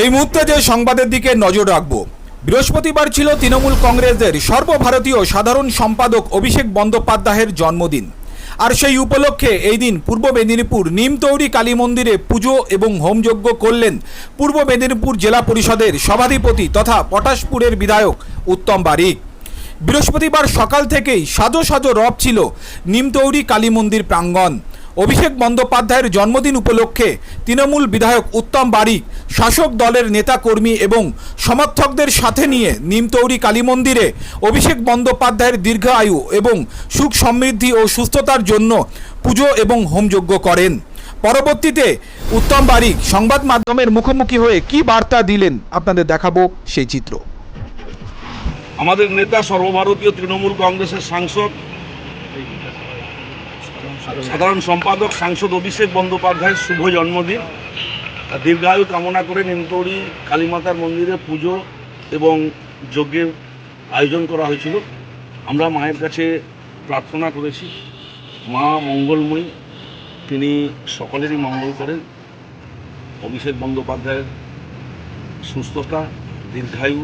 এই মুহূর্তে যে সংবাদের দিকে নজর রাখব, বৃহস্পতিবার ছিল তৃণমূল কংগ্রেসের সর্বভারতীয় সাধারণ সম্পাদক অভিষেক বন্দ্যোপাধ্যায়ের জন্মদিন। আর সেই উপলক্ষে এই দিন পূর্ব মেদিনীপুর নিমতৌরি কালী মন্দিরে পুজো এবং হোমযজ্ঞ করলেন পূর্ব মেদিনীপুর জেলা পরিষদের সভাধিপতি তথা পটাশপুরের বিধায়ক উত্তম বারিক। বৃহস্পতিবার সকাল থেকেই সাজো সাজো রব ছিল নিমতৌরি কালী মন্দির প্রাঙ্গণ। অভিষেক বন্দ্যোপাধ্যায়ের জন্মদিন উপলক্ষে তৃণমূল বিধায়ক উত্তম বারিক, শাসক দলের নেতাকর্মী এবং সমর্থকদের সাথে নিয়ে নিমতৌরি কালী মন্দিরে অভিষেক বন্দ্যোপাধ্যায়ের দীর্ঘ আয়ু এবং সুখ সমৃদ্ধি ও সুস্থতার জন্য পুজো এবং হোমযজ্ঞ করেন। পরবর্তীতে উত্তম বারিক সংবাদ মাধ্যমের মুখোমুখি হয়ে কি বার্তা দিলেন আপনাদের দেখাবো সেই চিত্র। আমাদের নেতা সর্বভারতীয় তৃণমূল কংগ্রেসের সাংসদ সাধারণ সম্পাদক, সাংসদ অভিষেক বন্দ্যোপাধ্যায়ের শুভ জন্মদিন। দীর্ঘায়ু কামনা করে নিমতৌড়ি কালীমাতার মন্দিরে পুজো এবং যজ্ঞের আয়োজন করা হয়েছিল। আমরা মায়ের কাছে প্রার্থনা করেছি, মা মঙ্গলময়ী, তিনি সকলেরই মঙ্গল করেন। অভিষেক বন্দ্যোপাধ্যায়ের সুস্থতা, দীর্ঘায়ু